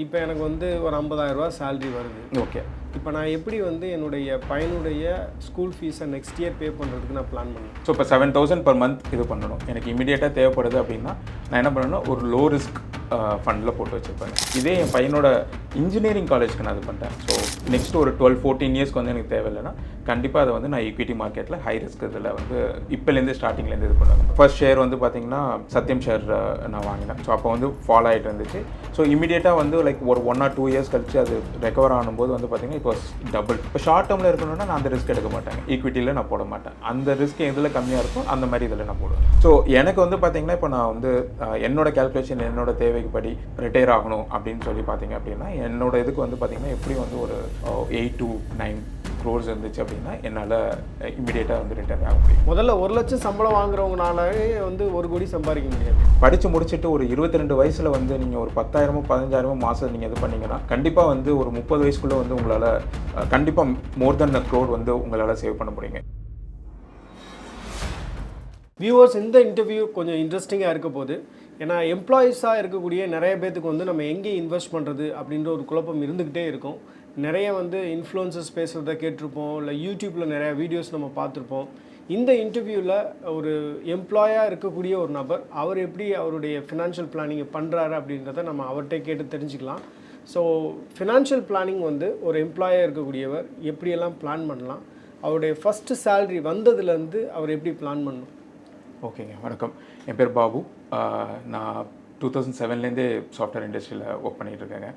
இப்போ எனக்கு வந்து ஒரு 50000 ரூபாய் சேலரி வருது. ஓகே இப்போ நான் எப்படி வந்து என்னுடைய பையனுடைய ஸ்கூல் ஃபீஸை நெக்ஸ்ட் இயர் பே பண்ணுறதுக்கு நான் பிளான் பண்ணேன் ஸோ இப்போ செவன் தௌசண்ட் per மந்த் இது பண்ணணும். எனக்கு இமீடியட்டாக தேவைப்படுது அப்படின்னா நான் என்ன பண்ணணும்னா ஒரு லோ ரிஸ்க் ஃபண்டில் போட்டு வச்சுருப்பேன். இதே என் பையனோட இன்ஜினியரிங் காலேஜ்க்கு நான் இது பண்ணிட்டேன் ஸோ நெக்ஸ்ட் ஒரு டுவெல் ஃபோர்டீன் இயர்ஸ்க்கு வந்து எனக்கு தேவையில்லைன்னா கண்டிப்பாக அதை வந்து நான் ஈக்விட்டி மார்க்கெட்டில் ஹை ரிஸ்க் இதில் வந்து இப்போலேருந்து ஸ்டார்டிங்லேருந்து இது பண்ணுவேன். ஃபர்ஸ்ட் ஷேர் வந்து பார்த்திங்கன்னா சத்யம் ஷேர் நான் வாங்கினேன். ஸோ அப்போ வந்து ஃபாலோ ஆகிட்டு இருந்துச்சு. ஸோ இமீடியட்டாக வந்து லைக் ஒரு ஒன் ஆர் டூ இயர்ஸ் கழிச்சு அது ரெக்கவர் ஆகும்போது வந்து பார்த்தீங்கன்னா இப்போ டபுள் இப்போ ஷார்ட் டேர்மில் இருக்கணும்னா நான் அந்த ரிஸ்க் எடுக்க மாட்டேன். ஈக்விட்டியில் நான் போட மாட்டேன். அந்த ரிஸ்க் எதில் கம்மியாக இருக்கும் அந்த மாதிரி இதில் நான் போடுவேன். ஸோ எனக்கு வந்து பார்த்திங்கன்னா இப்போ நான் வந்து என்னோட கேல்குலேஷன் என்னோட தேவைக்கு படி ரிட்டையர் ஆகணும் அப்படின்னு சொல்லி பார்த்தீங்க அப்படின்னா என்னோட இதுக்கு வந்து பார்த்திங்கன்னா எப்படி வந்து ஒரு எயிட் டு நைன் க்ரோர்ஸ் இருந்துச்சு அப்படின்னா என்னால் இமீடியட்டாக வந்து ரிட்டையர் ஆக முடியும். முதல்ல ஒரு லட்சம் சம்பளம் வாங்குறவங்கனாலே வந்து ஒரு கோடி சம்பாதிக்க முடியாது. படித்து முடிச்சுட்டு ஒரு இருபத்தி ரெண்டு வயசில் வந்து நீங்கள் ஒரு பத்தாயிரமோ பதினஞ்சாயிரமோ மாதம் நீங்கள் இது பண்ணீங்கன்னா கண்டிப்பாக வந்து ஒரு முப்பது வயசுக்குள்ளே வந்து உங்களால் கண்டிப்பாக மோர் தென் அ க்ரோர் வந்து உங்களால் சேவ் பண்ண முடியுங்க. வியூவர்ஸ் இந்த இன்டர்வியூ கொஞ்சம் இன்ட்ரெஸ்டிங்காக இருக்க போகுது. ஏன்னா எம்ப்ளாயீஸாக இருக்கக்கூடிய நிறைய பேத்துக்கு வந்து நம்ம எங்கே இன்வெஸ்ட் பண்ணுறது அப்படின்ற ஒரு குழப்பம் இருந்துக்கிட்டே இருக்கும். நிறைய வந்து இன்ஃப்ளூயன்சஸ் பேசுகிறத கேட்டிருப்போம். இல்லை யூடியூப்பில் நிறையா வீடியோஸ் நம்ம பார்த்துருப்போம். இந்த இன்டர்வியூவில் ஒரு எம்ப்ளாயாக இருக்கக்கூடிய ஒரு நபர் அவர் எப்படி அவருடைய ஃபினான்ஷியல் பிளானிங்கை பண்ணுறாரு அப்படின்றத நம்ம அவர்கிட்ட கேட்டு தெரிஞ்சுக்கலாம். ஸோ ஃபினான்ஷியல் பிளானிங் வந்து ஒரு எம்ப்ளாயாக இருக்கக்கூடியவர் எப்படியெல்லாம் பிளான் பண்ணலாம் அவருடைய ஃபஸ்ட்டு சேல்ரி வந்ததுலேருந்து அவர் எப்படி பிளான் பண்ணணும்? ஓகேங்க வணக்கம். என் பேர் பாபு. நான் டூ தௌசண்ட் செவன்லேருந்தே சாஃப்ட்வேர் இண்டஸ்ட்ரியில் ஒர்க் பண்ணிகிட்டு இருக்கேங்க.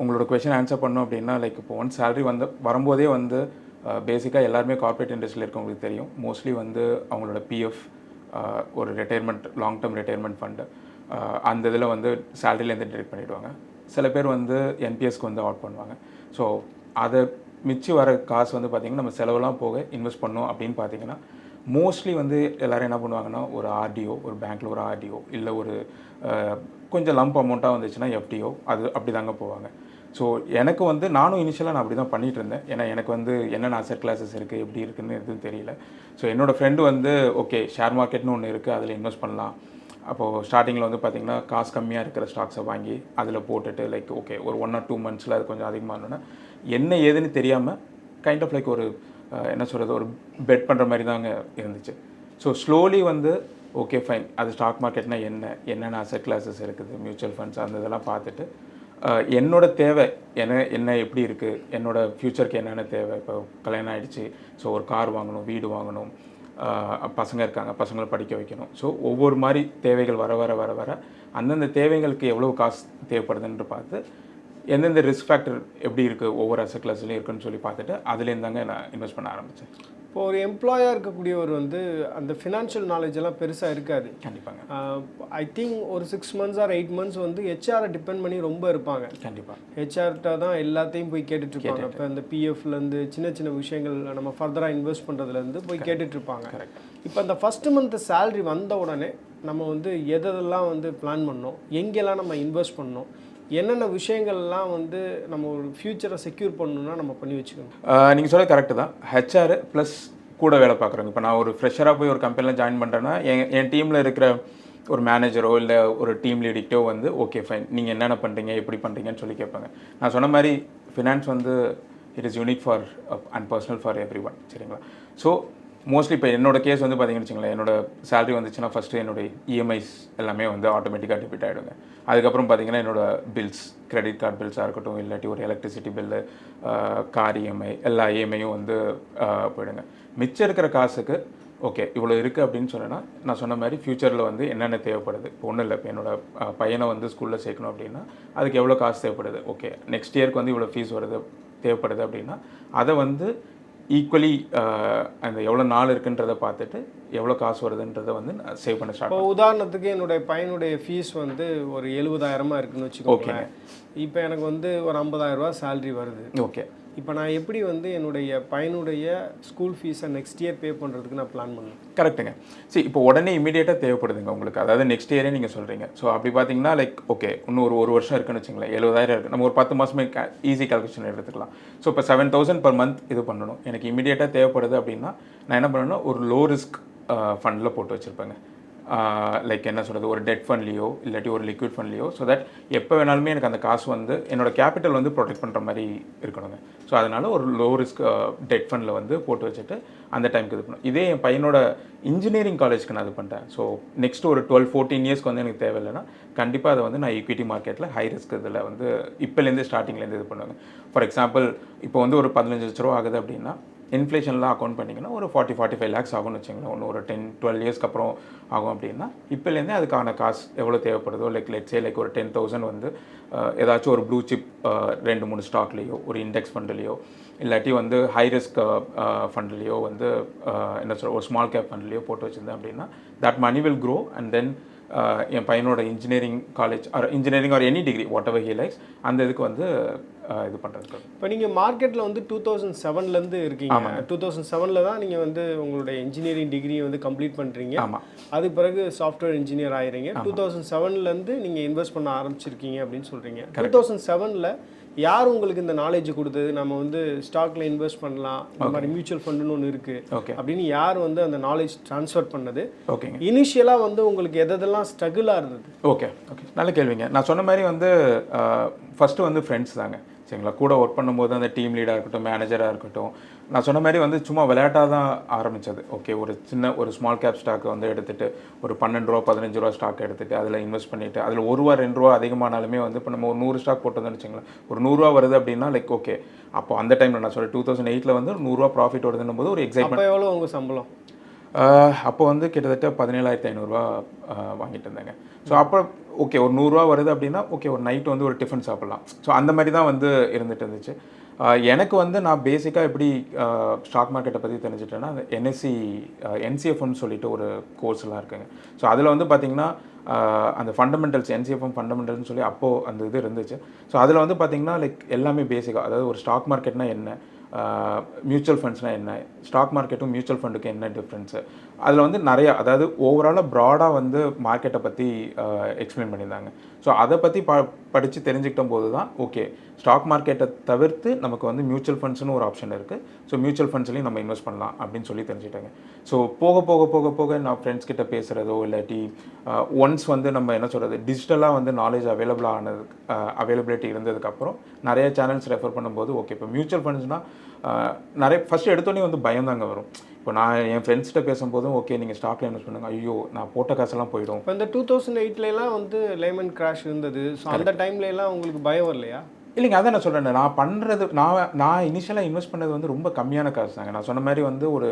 உங்களோட கொஷின் ஆன்சர் பண்ணோம் அப்படின்னா லைக் இப்போ ஒன் சேலரி வந்து வரும்போதே வந்து uh, பேசிக்காக எல்லாருமே கார்ப்பரேட் இண்டஸ்ட்ரியில் இருக்கவங்களுக்கு தெரியும். மோஸ்ட்லி வந்து அவங்களோட பிஎஃப் uh, ஒரு retirement long term retirement fund அந்த இதில் வந்து சேலரிலேருந்து டிடெக்ட் பண்ணிவிடுவாங்க சில பேர் வந்து என்பிஎஸ்க்கு வந்து அவுட் பண்ணுவாங்க. ஸோ அதை மிச்சி வர காசு வந்து பார்த்திங்கன்னா நம்ம செலவெல்லாம் போக இன்வெஸ்ட் பண்ணோம் அப்படின்னு பார்த்தீங்கன்னா மோஸ்ட்லி வந்து எல்லோரும் என்ன பண்ணுவாங்கன்னா ஒரு ஆர்டிஓ ஒரு பேங்க்கில் ஒரு ஆர்டிஓ இல்லை ஒரு uh, கொஞ்சம் லம்ப் அமௌண்ட்டாக வந்துச்சுன்னா எஃப்டிஓ அது அப்படி தாங்க போவாங்க. ஸோ எனக்கு வந்து நானும் இனிஷியலாக நான் அப்படி தான் பண்ணிட்டு இருந்தேன் ஏன்னா எனக்கு வந்து என்னென்ன அசட் கிளாஸஸ் இருக்குது எப்படி இருக்குதுன்னு எதுவும் தெரியல. ஸோ என்னோடய ஃப்ரெண்டு வந்து ஓகே ஷேர் மார்க்கெட்னு ஒன்று இருக்குது அதில் இன்வெஸ்ட் பண்ணலாம். அப்போது ஸ்டார்டிங்கில் வந்து பார்த்திங்கன்னா காசு கம்மியாக இருக்கிற ஸ்டாக்ஸை வாங்கி அதில் போட்டுட்டு லைக் ஓகே ஒரு ஒன் ஆர் டூ மந்த்ஸில் அது கொஞ்சம் அதிகமாகணுன்னா என்ன ஏதுன்னு தெரியாமல் கைண்ட் ஆஃப் லைக் ஒரு என்ன சொல்கிறது ஒரு பெட் பண்ணுற மாதிரி தாங்க இருந்துச்சு. ஸோ ஸ்லோலி வந்து ஓகே ஃபைன் அது ஸ்டாக் மார்க்கெட்னா என்ன? என்னென்ன அசட் கிளாஸஸ் இருக்குது? மியூச்சுவல் ஃபண்ட்ஸ் அந்த இதெல்லாம் பார்த்துட்டு என்னோட தேவை என்ன என்ன எப்படி இருக்குது என்னோடய ஃப்யூச்சருக்கு என்னென்ன தேவை? இப்போ கல்யாணம் ஆகிடுச்சு ஸோ ஒரு கார் வாங்கணும் வீடு வாங்கணும் பசங்க இருக்காங்க பசங்களை படிக்க வைக்கணும். ஸோ ஒவ்வொரு மாதிரி தேவைகள் வர வர வர வர அந்தந்த தேவைகளுக்கு எவ்வளோ காசு தேவைப்படுதுன்னு பார்த்து எந்தெந்த ரிஸ்க் ஃபேக்டர் எப்படி இருக்குது ஒவ்வொரு அசட் கிளாஸ்லையும் இருக்குன்னு சொல்லி பார்த்துட்டு அதுலேருந்து தாங்க நான் இன்வெஸ்ட் பண்ண ஆரம்பித்தேன் இப்போ ஒரு எம்ப்ளாயாக இருக்கக்கூடியவர் வந்து அந்த ஃபினான்ஷியல் நாலேஜ் எல்லாம் பெருசாக இருக்காது. கண்டிப்பாங்க. ஐ திங்க் ஒரு six months or eight months வந்து ஹெச்ஆரை டிபெண்ட் பண்ணி ரொம்ப இருப்பாங்க. கண்டிப்பாக ஹெச்ஆர்கிட்ட தான் எல்லாத்தையும் போய் கேட்டுட்டு. இருப்பாங்க இப்போ இந்த பிஎஃப்லேருந்து சின்ன சின்ன விஷயங்கள் நம்ம ஃபர்தராக இன்வெஸ்ட் பண்ணுறதுலேருந்து போய் கரெக்ட் இப்போ அந்த ஃபர்ஸ்ட் மந்த் சேலரி வந்த உடனே நம்ம வந்து எதெல்லாம் வந்து பிளான் பண்ணோம்? எங்கெல்லாம் நம்ம இன்வெஸ்ட் பண்ணோம்? என்னென்ன விஷயங்கள்லாம் வந்து நம்ம ஒரு ஃப்யூச்சரை செக்யூர் பண்ணணும்னா நம்ம பண்ணி வச்சுக்கணும்? நீங்கள் சொல்ல கரெக்டு தான். ஹெச்ஆர் ப்ளஸ் கூட வேலை பார்க்குறவங்க. இப்போ நான் ஒரு ஃப்ரெஷராக போய் ஒரு கம்பெனியில் ஜாயின் பண்ணுறேன்னா என் என் டீமில் இருக்கிற ஒரு மேனேஜரோ இல்லை ஒரு டீம் லீடிக்கிட்டோ வந்து ஓகே ஃபைன் நீங்கள் என்னென்ன பண்ணுறீங்க எப்படி பண்ணுறீங்கன்னு சொல்லி கேட்பாங்க. நான் சொன்ன மாதிரி ஃபினான்ஸ் வந்து it is unique for and personal for every one சரிங்களா? ஸோ மோஸ்ட்லி இப்போ என்னோட கேஸ் வந்து பார்த்தீங்கன்னு வச்சுங்களேன் என்னோட சேலரி வந்துச்சுன்னா ஃபஸ்ட்டு என்னுடைய இஎம்ஐஸ் எல்லாமே வந்து ஆட்டோமேட்டிக்காக டெபிட் ஆகிடுங்க அதுக்கப்புறம் பார்த்தீங்கன்னா என்னோட பில்ஸ் கிரெடிட் கார்டு பில்ஸாக இருக்கட்டும் இல்லாட்டி ஒரு எலக்ட்ரிசிட்டி பில்லு கார் இஎம்ஐ எல்லா இஎம்ஐயும் வந்து போயிடுங்க. மிச்சம் இருக்கிற காசுக்கு ஓகே இவ்வளோ இருக்குது அப்படின்னு சொன்னேன்னா நான் சொன்ன மாதிரி ஃப்யூச்சரில் வந்து என்னென்ன தேவைப்படுது? இப்போ ஒன்றும் இல்லை இப்போ என்னோட பையனை வந்து ஸ்கூலில் சேர்க்கணும் அப்படின்னா அதுக்கு எவ்வளோ காசு தேவைப்படுது? ஓகே நெக்ஸ்ட் இயர்க்கு வந்து இவ்வளோ ஃபீஸ் வருது தேவைப்படுது அப்படின்னா அதை வந்து ஈக்குவலி அந்த எவ்வளோ நாள் இருக்குன்றதை பார்த்துட்டு எவ்வளோ காசு வருதுன்றதை வந்து சேவ் பண்ண ஸ்டார்ட் இப்போ உதாரணத்துக்கு என்னுடைய பையனுடைய ஃபீஸ் வந்து ஒரு எழுபதாயிரமா இருக்குன்னு வச்சுக்கோங்களேன். இப்போ எனக்கு வந்து ஒரு 50000 ரூபாய் சேலரி வருது. ஓகே. இப்போ நான் எப்படி வந்து என்னுடைய பையனுடைய ஸ்கூல் ஃபீஸை நெக்ஸ்ட் இயர் பே பண்ணுறதுக்கு நான் பிளான் பண்ணேன் கரெக்ட்டுங்க சரி இப்போ உடனே இமீடியட்டாக தேவைப்படுதுங்க உங்களுக்கு. அதாவது நெக்ஸ்ட் இயரே நீங்கள் சொல்கிறீங்க ஸோ அப்படி பார்த்தீங்கன்னா லைக் ஓகே இன்னும் ஒரு ஒரு வருஷம் இருக்குன்னு வச்சுங்களேன். எழுபதாயிரம் இருக்குது நம்ம ஒரு பத்து மாதமே ஈஸி கால்குலேஷன் எடுத்துக்கலாம். ஸோ இப்போ செவன் தௌசண்ட் பர் மந்த் இது பண்ணணும். எனக்கு இமீடியட்டாக தேவைப்படுது அப்படின்னா நான் என்ன பண்ணணும் ஒரு லோ ரிஸ்க் ஃபண்டில் போட்டு வச்சுருப்பேங்க. லைக் என்ன சொல்கிறது ஒரு டெட் ஃபண்ட்லேயோ இல்லாட்டி ஒரு லிக்விட் ஃபண்ட்லேயோ ஸோ தட் எப்போ வேணாலுமே எனக்கு அந்த காசு வந்து என்னோட கேபிட்டல் வந்து ப்ரொடெக்ட் பண்ணுற மாதிரி இருக்கணுங்க. ஸோ அதனால் ஒரு லோ ரிஸ்க் டெட் ஃபண்டில் வந்து போட்டு வச்சுட்டு அந்த டைமுக்கு இது பண்ணும் இதே என் பையனோட இன்ஜினியரிங் காலேஜ்க்கு நான் இது பண்ணிட்டேன் ஸோ நெக்ஸ்ட் ஒரு டுவெல் ஃபோர்டீன் இயர்ஸ்க்கு வந்து எனக்கு தேவையில்லைன்னா கண்டிப்பாக அதை வந்து நான் ஈக்விட்டி மார்க்கெட்டில் ஹை ரிஸ்க் இதில் வந்து இப்போலேருந்து ஸ்டார்டிங்லேருந்து இது பண்ணுவேங்க. ஃபார் எக்ஸாம்பிள் இப்போ வந்து ஒரு பதினஞ்சு லட்ச ரூபா ஆகுது அப்படின்னா இன்ஃப்ளேஷன்லாம் அக்கௌண்ட் பண்ணிங்கன்னா ஒரு ஃபார்ட்டி ஃபார்ட்டி ஃபைவ் லேக்ஸ் ஆகும்னு வச்சுங்களேன். ஒன்று ஒரு டென் டுவெல் இயர்ஸ்க்கு அப்புறம் ஆகும் அப்படின்னா இப்போலேருந்தே அதுக்கான காசு எவ்வளோ தேவைப்படுதோ லைக் லெட்ஸே லைக் ஒரு டென் தௌசண்ட் வந்து ஏதாச்சும் ஒரு ப்ளூ சிப் ரெண்டு மூணு ஸ்டாக்லேயோ ஒரு இண்டெக்ஸ் ஃபண்ட்லேயோ இல்லாட்டி வந்து ஹை ரிஸ்க் ஃபண்ட்லேயோ வந்து என்ன சொல்ற ஒரு ஸ்மால் கேப் ஃபண்ட்லேயோ போட்டு வச்சுருந்தேன் அப்படின்னா that money will grow and then என் பையனோட engineering college or engineering or any degree whatever he likes அந்த இதுக்கு வந்து இது பண்ணுறதுக்கு இப்போ நீங்கள் மார்க்கெட்டில் வந்து டூ தௌசண்ட் செவன்லேருந்து இருக்கீங்க. டூ தௌசண்ட் செவனில் தான் நீங்கள் வந்து உங்களுடைய இன்ஜினியரிங் டிகிரியை வந்து கம்ப்ளீட் பண்ணுறீங்க ஆமாம் அதுக்கு பிறகு சாஃப்ட்வேர் இன்ஜினியர் ஆயிரீங்க டூ தௌசண்ட் செவன்லேருந்து நீங்கள் இன்வெஸ்ட் பண்ண ஆரம்பிச்சிருக்கீங்க அப்படின்னு சொல்கிறீங்க டூ தௌசண்ட் செவனில் யார் உங்களுக்கு இந்த நாலேஜ் கொடுத்தது? நம்ம வந்து ஸ்டாக்ல இன்வெஸ்ட் பண்ணலாம். இந்த மாதிரி மியூச்சுவல் ஃபண்டுன்னு ஒன்று இருக்குது ஓகே அப்படின்னு யார் வந்து அந்த நாலேஜ் ட்ரான்ஸ்ஃபர் பண்ணது? ஓகேங்க இனிஷியலாக வந்து உங்களுக்கு எதெல்லாம் ஸ்ட்ரகிளாக இருந்தது? ஓகே ஓகே நல்ல கேள்விங்க. நான் சொன்ன மாதிரி வந்து ஃபஸ்ட்டு வந்து ஃப்ரெண்ட்ஸ் தாங்க. சரிங்களா? கூட ஒர்க் பண்ணும்போது அந்த டீம் லீடாக இருக்கட்டும் மேனேஜராக இருக்கட்டும் நான் சொன்ன மாதிரி வந்து சும்மா விளையாட்டாக தான் ஆரம்பித்தது ஓகே ஒரு சின்ன ஒரு ஸ்மால் கேப் ஸ்டாக் வந்து எடுத்துகிட்டு ஒரு பன்னெண்டு ரூபா பதினஞ்சு ரூபா ஸ்டாக் எடுத்துகிட்டு அதில் இன்வெஸ்ட் பண்ணிவிட்டு அதில் ஒரு ரூபா ரெண்டு ரூபா அதிகமானாலுமே வந்து இப்போ நம்ம ஒரு நூறு ஸ்டாக் போட்டோம்னு வச்சுங்களேன் ஒரு நூறுரூவா வருது அப்படின்னா லைக் ஓகே அப்போ அந்த டைமில் நான் சொல்கிறேன் டூ தௌசண்ட் எயிட்டில் வந்து நூறுரூவா ப்ராஃபிட் வருதுன்னும் போது ஒரு எக்ஸைட்மெண்ட் எவ்வளோ உங்கள் சம்பளம்? அப்போ வந்து கிட்டத்தட்ட பதினேழாயிரத்தி ஐநூறுரூவா வாங்கிட்டு இருந்தேங்க. ஸோ அப்போ ஓகே ஒரு நூறுரூவா வருது அப்படின்னா ஓகே ஒரு நைட் வந்து ஒரு டிஃபன் சாப்பிட்லாம். ஸோ அந்த மாதிரி தான் வந்து இருந்துட்டு இருந்துச்சு. எனக்கு வந்து நான் பேசிக்காக எப்படி ஸ்டாக் மார்க்கெட்டை பற்றி தெரிஞ்சுட்டேன்னா அந்த என்எஸ்சி என்சிஎஃப்னு சொல்லிட்டு ஒரு கோர்ஸ்லாம் இருக்குங்க. ஸோ அதில் வந்து பார்த்திங்கன்னா அந்த ஃபண்டமெண்டல்ஸ் என்சிஎஃப்எம் ஃபண்டமெண்டல்னு சொல்லி அப்போது அந்த இது இருந்துச்சு. ஸோ அதில் வந்து பார்த்திங்கன்னா லைக் எல்லாமே பேசிக்காக அதாவது ஒரு ஸ்டாக் மார்க்கெட்னா என்ன? மியூச்சுவல் ஃபண்ட்ஸ்னால் என்ன? ஸ்டாக் மார்க்கெட்டும் மியூச்சுவல் ஃபண்டுக்கு என்ன டிஃப்ரென்ஸு அதில் வந்து நிறையா அதாவது ஓவராலாக ப்ராடாக வந்து மார்க்கெட்டை பற்றி எக்ஸ்பிளைன் பண்ணியிருந்தாங்க. ஸோ அதை பற்றி ப படித்து தெரிஞ்சுக்கிட்ட போது தான் ஓகே ஸ்டாக் மார்க்கெட்டை தவிர்த்து நமக்கு வந்து மியூச்சுவல் ஃபண்ட்ஸ்னு ஒரு ஆப்ஷன் இருக்குது ஸோ மியூச்சுவல் ஃபண்ட்ஸ்லையும் நம்ம இன்வெஸ்ட் பண்ணலாம் அப்படின்னு சொல்லி தெரிஞ்சுட்டாங்க ஸோ போக போக போக போக நான் ஃப்ரெண்ட்ஸ் கிட்ட பேசுகிறதோ இல்லாட்டி ஒன்ஸ் வந்து நம்ம என்ன சொல்கிறது டிஜிட்டலாக வந்து நாலேஜ் அவைலபிளாக ஆனது அவைலபிலிட்டி இருந்ததுக்கப்புறம் நிறைய சேனல்ஸ் ரெஃபர் பண்ணும்போது ஓகே இப்போ மியூச்சுவல் ஃபண்ட்ஸ்னால் நிறைய ஃபஸ்ட்டு எடுத்தோடனே வந்து பயம் தாங்க வரும். இப்போ நான் என் ஃப்ரெண்ட்ஸ்கிட்ட பேசும்போதும் ஓகே நீங்கள் ஸ்டாக்ல இன்வெஸ்ட் பண்ணுங்க. ஐயோ நான் போட்ட காசெல்லாம் போயிடும். இப்போ இந்த டூ தௌசண்ட் எயிட்லலாம் வந்து லேமன் கிராஷ் இருந்தது. ஸோ அந்த டைம்ல எல்லாம் உங்களுக்கு பயம் வரலையா? இல்லைங்க அதான் நான் சொல்கிறேன் நான் பண்ணுறது நான் நான் இனிஷியலாக இன்வெஸ்ட் பண்ணது வந்து ரொம்ப கம்மியான காசு தாங்க. நான் சொன்ன மாதிரி வந்து ஒரு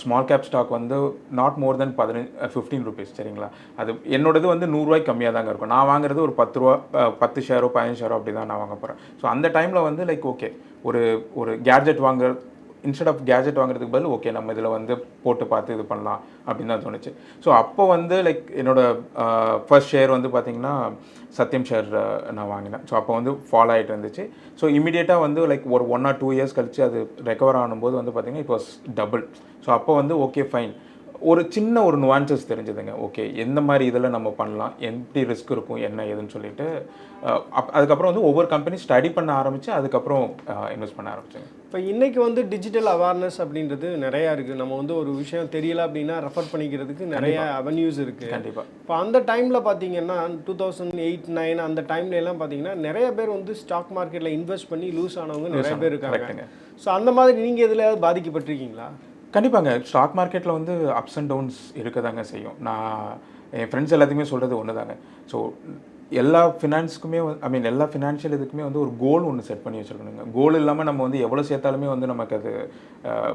ஸ்மால் கேப் ஸ்டாக் வந்து நாட் மோர் தென் பதினஞ்சு ஃபிஃப்டீன் ருபீஸ் சரிங்களா? அது என்னோடது வந்து நூறுரூவாய்க்கு கம்மியாக தாங்க இருக்கும். நான் வாங்குறது ஒரு பத்து ரூபா பத்து ஷேரோ பதினஞ்சு ஷேரோ அப்படி தான் நான் வாங்க போகிறேன் ஸோ அந்த டைமில் வந்து லைக் ஓகே ஒரு ஒரு கேட்ஜெட் வாங்குற இன்ஸ்டெட் ஆஃப் கேஜெட் வாங்குறதுக்கு பதில் ஓகே நம்ம இதில் வந்து போட்டு பார்த்து இது பண்ணலாம் அப்படின்னு தான் தோணுச்சு. ஸோ அப்போ வந்து லைக் என்னோடய ஃபர்ஸ்ட் ஷேர் வந்து பார்த்திங்கன்னா சத்யம் ஷேர் நான் வாங்கினேன். ஸோ அப்போ வந்து ஃபாலோ ஆகிட்டு இருந்துச்சு. ஸோ இமீடியட்டாக வந்து லைக் ஒரு ஒன் ஆர் டூ இயர்ஸ் கழித்து அது ரெக்கவர் ஆகும்போது வந்து பார்த்திங்கன்னா இட் வாஸ் டபுள் ஸோ அப்போ வந்து ஓகே ஃபைன் ஒரு சின்ன ஒரு நுவான்சஸ் தெரிஞ்சதுங்க. ஓகே எந்த மாதிரி இதில் நம்ம பண்ணலாம்? எப்படி ரிஸ்க் இருக்கும்? என்ன ஏதுன்னு சொல்லிட்டு அப் அதுக்கப்புறம் வந்து ஒவ்வொரு கம்பெனி ஸ்டடி பண்ண ஆரம்பித்து அதுக்கப்புறம் இன்வெஸ்ட் பண்ண ஆரம்பிச்சேங்க. இப்போ இன்னைக்கு வந்து டிஜிட்டல் அவேர்னஸ் அப்படின்றது நிறையா இருக்குது நம்ம வந்து ஒரு விஷயம் தெரியல அப்படின்னா ரெஃபர் பண்ணிக்கிறதுக்கு நிறைய அவென்யூஸ் இருக்குது கண்டிப்பாக இப்போ அந்த டைமில் பார்த்தீங்கன்னா டூ தௌசண்ட் எயிட் நைன் அந்த டைம்ல எல்லாம் பார்த்தீங்கன்னா நிறைய பேர் வந்து ஸ்டாக் மார்க்கெட்டில் இன்வெஸ்ட் பண்ணி லூஸ் ஆனவங்க நிறைய பேர் இருக்காங்க. ஸோ அந்த மாதிரி நீங்கள் எதுலையாவது பாதிக்கப்பட்டிருக்கீங்களா? கண்டிப்பாங்க. ஸ்டாக் மார்க்கெட்டில் வந்து அப்ஸ் அண்ட் டவுன்ஸ் இருக்க தாங்க செய்யும். நான் என் ஃப்ரெண்ட்ஸ் எல்லாத்துக்குமே சொல்கிறது ஒன்று தாங்க ஸோ எல்லா ஃபினான்ஸுக்குமே ஐ மீன் எல்லா ஃபினான்ஷியல் இதுக்குமே வந்து ஒரு கோல் ஒன்று செட் பண்ணி வச்சுருக்கணுங்க. கோல் இல்லாமல் நம்ம வந்து எவ்வளோ சேர்த்தாலுமே வந்து நமக்கு அது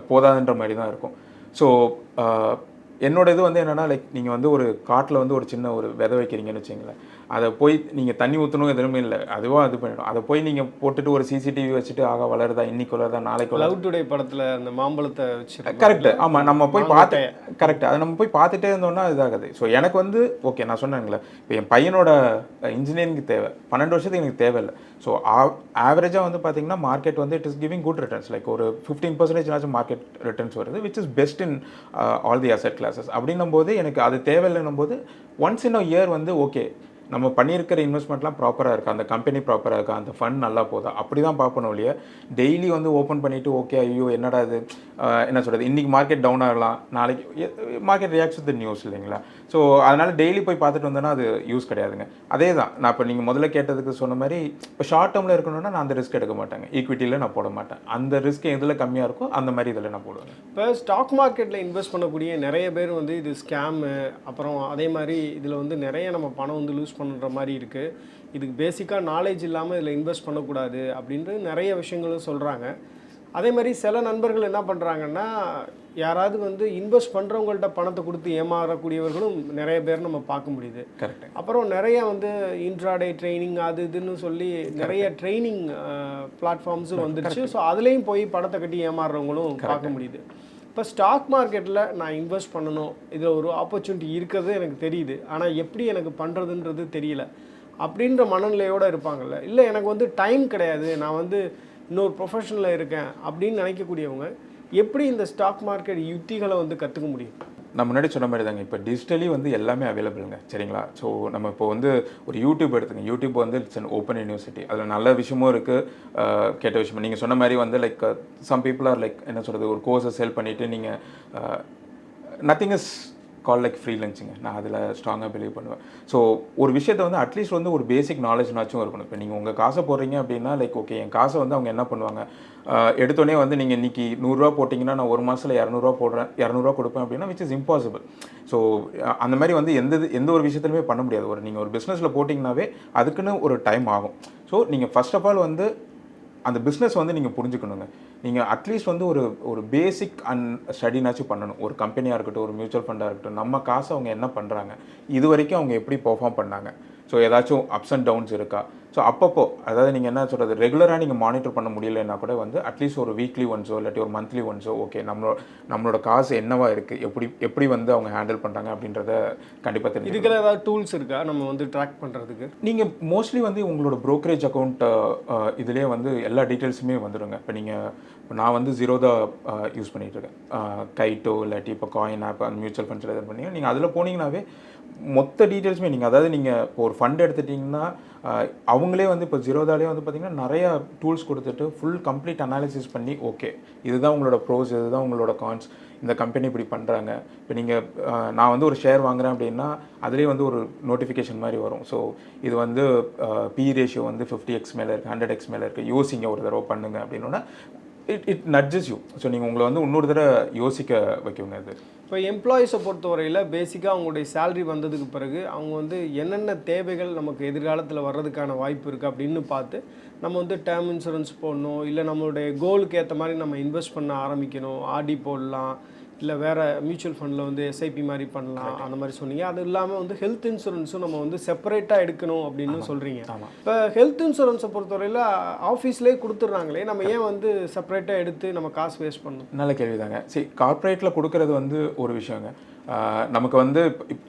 போதாதுன்ற மாதிரி தான் இருக்கும் ஸோ என்னோட இது வந்து என்னென்னா லைக் நீங்கள் வந்து ஒரு காட்டில் வந்து ஒரு சின்ன ஒரு விதை வைக்கிறீங்கன்னு வச்சுங்களேன் அதை போய் நீங்கள் தண்ணி ஊற்றணும் எதுவுமே இல்லை. அதுவாக இது பண்ணிடும் அதை போய் நீங்கள் போட்டுட்டு ஒரு சிசிடிவி வச்சுட்டு ஆகா வளருதா இன்னைக்கு வளருதா நாளைக்கு லவ் டுடே படத்தில் அந்த மாம்பழத்தை வச்சு கரெக்ட் ஆமாம் நம்ம போய் பார்த்து கரெக்ட் அதை நம்ம போய் பார்த்துட்டே இருந்தோம்னா இதாகுது. ஸோ எனக்கு வந்து ஓகே நான் சொன்னேங்களே இப்போ என் பையனோட இன்ஜினியரிங்க்கு தேவை. பன்னெண்டு வருஷத்துக்கு எனக்கு தேவையில்லை ஸோ ஆவரேஜாக வந்து பார்த்தீங்கன்னா மார்க்கெட் வந்து it is giving good returns like ஒரு ஃபிஃப்டீன் பர்சன்டேஜ் மார்க்கெட் ரிட்டர்ன்ஸ் வருது which is best in all the asset classes அப்படின்னும் போது எனக்கு அது தேவையில்லைன்னும் போது ஒன்ஸ் இன் அ இயர் வந்து ஓகே நம்ம பண்ணியிருக்கிற இன்வெஸ்ட்மெண்ட்லாம் ப்ராப்பராக இருக்கா? அந்த கம்பெனி ப்ராப்பராக இருக்கா? அந்த ஃபண்ட் நல்லா போதா? அப்படி தான் பார்க்கணும் இல்லையா? டெய்லி வந்து ஓப்பன் பண்ணிவிட்டு ஓகே ஐயோ என்னடா இது? என்ன சொல்கிறது இன்றைக்கி மார்க்கெட் டவுன் ஆகலாம். நாளைக்கு மார்க்கெட் ரியாக்ட்ஸ் த நியூஸ் இல்லைங்களா? ஸோ அதனால் டெய்லி போய் பார்த்துட்டு வந்தோன்னா அது யூஸ் கிடையாதுங்க. அதே தான் நான் இப்போ நீங்கள் முதல்ல கேட்டதுக்கு சொன்ன மாதிரி இப்போ ஷார்ட் டேர்மில் இருக்கணும்னா நான் அந்த ரிஸ்க் எடுக்க மாட்டேங்க. ஈக்விட்டியில் நான் போட மாட்டேன். அந்த ரிஸ்க் எதில் கம்மியாக இருக்கோ அந்த மாதிரி இதில் நான் போடுவேன் இப்போ ஸ்டாக் மார்க்கெட்டில் இன்வெஸ்ட் பண்ணக்கூடிய நிறைய பேர் வந்து இது ஸ்கேமு அப்புறம் அதே மாதிரி இதில் வந்து நிறைய நம்ம பணம் வந்து லூஸ் பண்ணுற மாதிரி இருக்குது இதுக்கு பேசிக்காக நாலேஜ் இல்லாமல் இதில் இன்வெஸ்ட் பண்ணக்கூடாது அப்படின்ட்டு நிறைய விஷயங்களும் சொல்கிறாங்க அதே மாதிரி சில நண்பர்கள் என்ன பண்ணுறாங்கன்னா யாராவது வந்து இன்வெஸ்ட் பண்ணுறவங்கள்ட்ட பணத்தை கொடுத்து ஏமாறக்கூடியவர்களும் நிறைய பேர் நம்ம பார்க்க முடியுது. கரெக்ட் அப்புறம் நிறைய வந்து இன்ட்ராடே ட்ரைனிங் அது இதுன்னு சொல்லி நிறைய ட்ரைனிங் பிளாட்ஃபார்ம்ஸும் வந்துடுச்சு ஸோ அதுலேயும் போய் பணத்தை கட்டி ஏமாறுறவங்களும் பார்க்க முடியுது. இப்போ ஸ்டாக் மார்க்கெட்டில் நான் இன்வெஸ்ட் பண்ணணும். இதில் ஒரு ஆப்பர்ச்சுனிட்டி இருக்கிறது எனக்கு தெரியுது. ஆனால் எப்படி எனக்கு பண்ணுறதுன்றது தெரியல. அப்படின்ற மனநிலையோடு இருப்பாங்கல்ல. இல்லை எனக்கு வந்து டைம் கிடையாது. நான் வந்து இன்னொரு ப்ரொஃபஷனில் இருக்கேன் அப்படின்னு நினைக்கக்கூடியவங்க எப்படி இந்த ஸ்டாக் மார்க்கெட் யுத்திகளை வந்து கற்றுக்க முடியும்? நான் முன்னாடி சொன்ன மாதிரி தாங்க. இப்போ டிஜிட்டலி வந்து எல்லாமே அவைலபிளுங்க சரிங்களா? ஸோ நம்ம இப்போ வந்து ஒரு யூடியூப் எடுத்துங்க. யூடியூப் வந்து இட்ஸ் அன் ஓப்பன் யூனிவர்சிட்டி அதில் நல்ல விஷயமும் இருக்குது கெட்ட விஷயமும். நீங்கள் சொன்ன மாதிரி வந்து like some people are like என்ன சொல்கிறது ஒரு கோர்ஸை செல் பண்ணிவிட்டு நீங்கள் nothing is call like free நான் அதில் ஸ்ட்ராங்காக பிலீவ் பண்ணுவேன். ஸோ ஒரு விஷயத்தை வந்து அட்லீஸ்ட் வந்து ஒரு பேசிக் நாலேஜ்னாச்சும் இருக்கணும். இப்போ நீங்கள் உங்கள் காசை போடுறீங்க அப்படின்னா லைக் ஓகே என் காசை வந்து அவங்க என்ன பண்ணுவாங்க? எடுத்தோடனே வந்து நீங்கள் இன்றைக்கி நூறுரூவா போட்டிங்கன்னா நான் ஒரு மாதத்தில் இரநூறுவா போடுறேன் இரநூறுவா கொடுப்பேன் அப்படின்னா விச் இஸ் இம்பாசிபிள் ஸோ அந்த மாதிரி வந்து எந்த எந்த ஒரு விஷயத்துலையுமே பண்ண முடியாது. ஒரு நீங்கள் ஒரு பிஸ்னஸில் போட்டிங்கனாவே அதுக்குன்னு ஒரு டைம் ஆகும். ஸோ நீங்கள் ஃபர்ஸ்ட் ஆஃப் ஆல் வந்து அந்த பிஸ்னஸ் வந்து நீங்கள் புரிஞ்சுக்கணுங்க. நீங்கள் அட்லீஸ்ட் வந்து ஒரு ஒரு பேசிக் அண்ட் ஸ்டடினாச்சும் பண்ணணும். ஒரு கம்பெனியாக இருக்கட்டும் ஒரு மியூச்சுவல் ஃபண்டாக இருக்கட்டும் நம்ம காசை அவங்க என்ன பண்ணுறாங்க இது வரைக்கும் அவங்க எப்படி பெர்ஃபார்ம் பண்ணாங்க? ஸோ ஏதாச்சும் அப்ஸ் அண்ட் டவுன்ஸ் இருக்கா? ஸோ அப்பப்போ அதாவது நீங்கள் என்ன சொல்கிறது ரெகுலராக நீங்கள் மானிட்டர் பண்ண முடியலன்னா கூட வந்து அட்லீஸ்ட் ஒரு வீக்லி ஒன்ஸோ இல்லாட்டி ஒரு மந்த்லி ஒன்ஸோ ஓகே நம்மளோட நம்மளோட காசு என்னவா இருக்குது எப்படி எப்படி வந்து அவங்க ஹேண்டில் பண்ணுறாங்க அப்படின்றத கண்டிப்பாக தெரிஞ்சு இதுக்கெல்லாம் ஏதாவது டூல்ஸ் இருக்கா? நம்ம வந்து ட்ராக் பண்ணுறதுக்கு நீங்கள் மோஸ்ட்லி வந்து உங்களோட brokerage அக்கௌண்ட் இதுலேயே வந்து எல்லா டீட்டெயில்ஸுமே வந்துடுங்க இப்போ நீங்கள் இப்போ நான் வந்து ஜீரோதா யூஸ் பண்ணிட்டு இருக்கேன். கைட்டோ இல்லாட்டி இப்போ காயின் ஆப் அந்த மியூச்சுவல் ஃபண்ட்ஸில் இது பண்ணி நீங்கள் அதில் போனீங்கன்னாவே மொத்த டீட்டெயில்ஸுமே நீங்கள் அதாவது நீங்கள் இப்போ ஒரு ஃபண்ட் எடுத்துட்டிங்கன்னா அவங்களே வந்து இப்போ ஜீரோதாலே வந்து பார்த்தீங்கன்னா நிறையா டூல்ஸ் கொடுத்துட்டு ஃபுல் கம்ப்ளீட் அனாலிசிஸ் பண்ணி ஓகே இதுதான் உங்களோட ப்ரோஸ் இதுதான் உங்களோட கான்ஸ் இந்த கம்பெனி இப்படி பண்ணுறாங்க இப்போ நீங்கள் நான் வந்து ஒரு ஷேர் வாங்குகிறேன் அப்படின்னா அதுலேயே வந்து ஒரு நோட்டிஃபிகேஷன் மாதிரி வரும். ஸோ இது வந்து பி ரேஷியோ வந்து ஃபிஃப்டி எக்ஸ் மேலே இருக்குது ஹண்ட்ரட் எக்ஸ் மேலே இருக்குது யோசிங்க ஒரு தடவை பண்ணுங்க அப்படின்னா it it nudges you so நீங்கள் உங்களை வந்து இன்னொரு தடவை யோசிக்க வைக்குங்க அது இப்போ எம்ப்ளாயீஸை பொறுத்தவரையில் பேசிக்காக அவங்களுடைய சேல்ரி வந்ததுக்கு பிறகு அவங்க வந்து என்னென்ன தேவைகள் நமக்கு எதிர்காலத்தில் வர்றதுக்கான வாய்ப்பு இருக்குது அப்படின்னு பார்த்து நம்ம வந்து டேர்ம் இன்சூரன்ஸ் போடணும் இல்லை நம்மளுடைய கோலுக்கு ஏற்ற மாதிரி நம்ம இன்வெஸ்ட் பண்ண ஆரம்பிக்கணும் ஆடி போடலாம் இல்லை வேறு மியூச்சுவல் ஃபண்டில் வந்து எஸ்ஐபி மாதிரி பண்ணலாம் அந்த மாதிரி சொன்னீங்க. அது இல்லாமல் வந்து ஹெல்த் இன்சூரன்ஸும் நம்ம வந்து செப்பரேட்டாக எடுக்கணும் அப்படின்னு சொல்கிறீங்க ஆமாம் இப்போ ஹெல்த் இன்சூரன்ஸை பொறுத்தவரையில் ஆஃபீஸ்லேயே கொடுத்துட்றாங்களே நம்ம ஏன் வந்து செப்பரேட்டாக எடுத்து நம்ம காசு வேஸ்ட் பண்ணணும்? நல்ல கேள்விதாங்க. சரி கார்ப்பரேட்டில் கொடுக்கறது வந்து ஒரு விஷயங்க. நமக்கு வந்து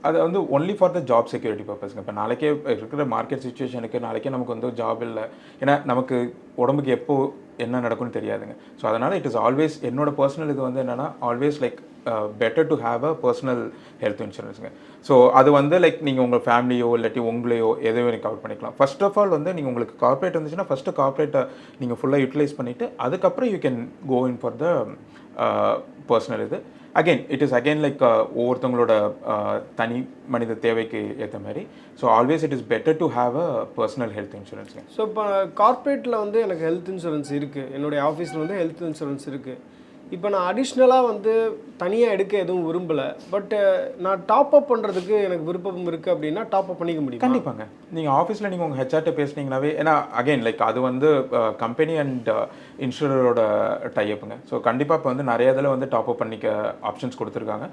அது வந்து only for the job security பர்பஸ்ங்க இப்போ நாளைக்கே இருக்கிற மார்க்கெட் சுச்சுவேஷனுக்கு நாளைக்கே நமக்கு வந்து ஜாப் இல்லை. ஏன்னா நமக்கு உடம்புக்கு எப்போ என்ன நடக்கும்னு தெரியாதுங்க. ஸோ அதனால் இட் இஸ் ஆல்வேஸ் என்னோட பர்சனல் இது வந்து என்னென்னா always like better to have a personal health இன்சூரன்ஸுங்க so அது வந்து லைக் நீங்கள் உங்கள் ஃபேமிலியோ இல்லாட்டி உங்களையோ எதையோ நீங்கள் கவர் பண்ணிக்கலாம். ஃபர்ஸ்ட் ஆஃப் ஆல் வந்து நீங்கள் உங்களுக்கு கார்ப்பரேட் இருந்துச்சுன்னா ஃபஸ்ட்டு கார்ப்பரேட்டை நீங்கள் ஃபுல்லாக யூட்டிலைஸ் பண்ணிவிட்டு அதுக்கப்புறம் you can go in for the personal இது. Again it is again like ஒவ்வொருத்தவங்களோட uh, தனி மனித தேவைக்கு ஏற்ற மாதிரி. So always it is better to have a personal health இன்சூரன்ஸுங்க so இப்போ கார்ப்பரேட்டில் வந்து எனக்கு ஹெல்த் இன்சூரன்ஸ் இருக்குது என்னுடைய ஆஃபீஸில் வந்து ஹெல்த் இன்சூரன்ஸ் இருக்குது இப்போ நான் அடிஷ்னலாக வந்து தனியாக எடுக்க எதுவும் விரும்பலை. பட் நான் டாப் அப் பண்ணுறதுக்கு எனக்கு விருப்பம் இருக்குது அப்படின்னா டாப் அப் பண்ணிக்க முடியும்? கண்டிப்பாங்க. நீங்கள் ஆஃபீஸில் நீங்கள் உங்கள் ஹெச்ஆர்ட்ட பேசுனீங்கனாவே ஏன்னா அகைன் லைக் அது வந்து கம்பெனி அண்ட் இன்சூரரோட டைப்புங்க ஸோ கண்டிப்பாக இப்போ வந்து நிறைய இதில் வந்து டாப் அப் பண்ணிக்க ஆப்ஷன்ஸ் கொடுத்துருக்காங்க.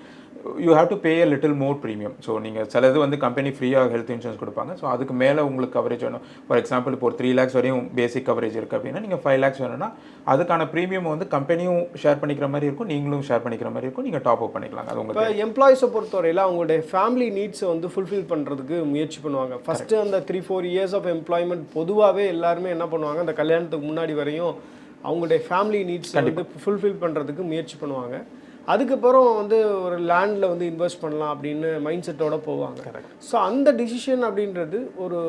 You have to pay a little more premium so நீங்கள் சில இது வந்து கம்பெனி ஃப்ரீயாக ஹெல்த் இன்சூரன்ஸ் கொடுப்பாங்க. ஸோ அதுக்கு மேலே உங்களுக்கு கவரேஜ் வேணும். ஃபார் எக்ஸாம்பிள் இப்போ ஒரு த்ரீ லேக்ஸ் வரையும் பேசிக் கவரேஜ் இருக்குது அப்படின்னா நீங்கள் ஃபைவ் லேக்ஸ் வேணும்னா அதுக்கான ப்ரீமியம் வந்து கம்பெனியும் ஷேர் பண்ணிக்கிற மாதிரி இருக்கும். நீங்களும் ஷேர் பண்ணிக்கிற மாதிரி இருக்கும். நீங்கள் டாப் அப் பண்ணிக்கலாம். அது உங்களுக்கு எம்ப்ளாயிஸை பொறுத்தவரையில் அவங்களுடைய ஃபேமிலி நீட்ஸை வந்து ஃபுல்ஃபில் பண்ணுறதுக்கு முயற்சி பண்ணுவாங்க. ஃபஸ்ட்டு அந்த three four years of employment பொதுவாகவே எல்லாருமே என்ன பண்ணுவாங்க அந்த கல்யாணத்துக்கு முன்னாடி வரையும் அவங்களுடைய ஃபேமிலி நீட்ஸ் வந்து ஃபுல்ஃபில் பண்ணுறதுக்கு முயற்சி பண்ணுவாங்க. அதுக்கப்புறம் வந்து ஒரு லேண்டில் வந்து இன்வெஸ்ட் பண்ணலாம் அப்படின்னு மைண்ட் செட்டோட போவாங்க ஸோ அந்த டிசிஷன் அப்படின்றது ஒரு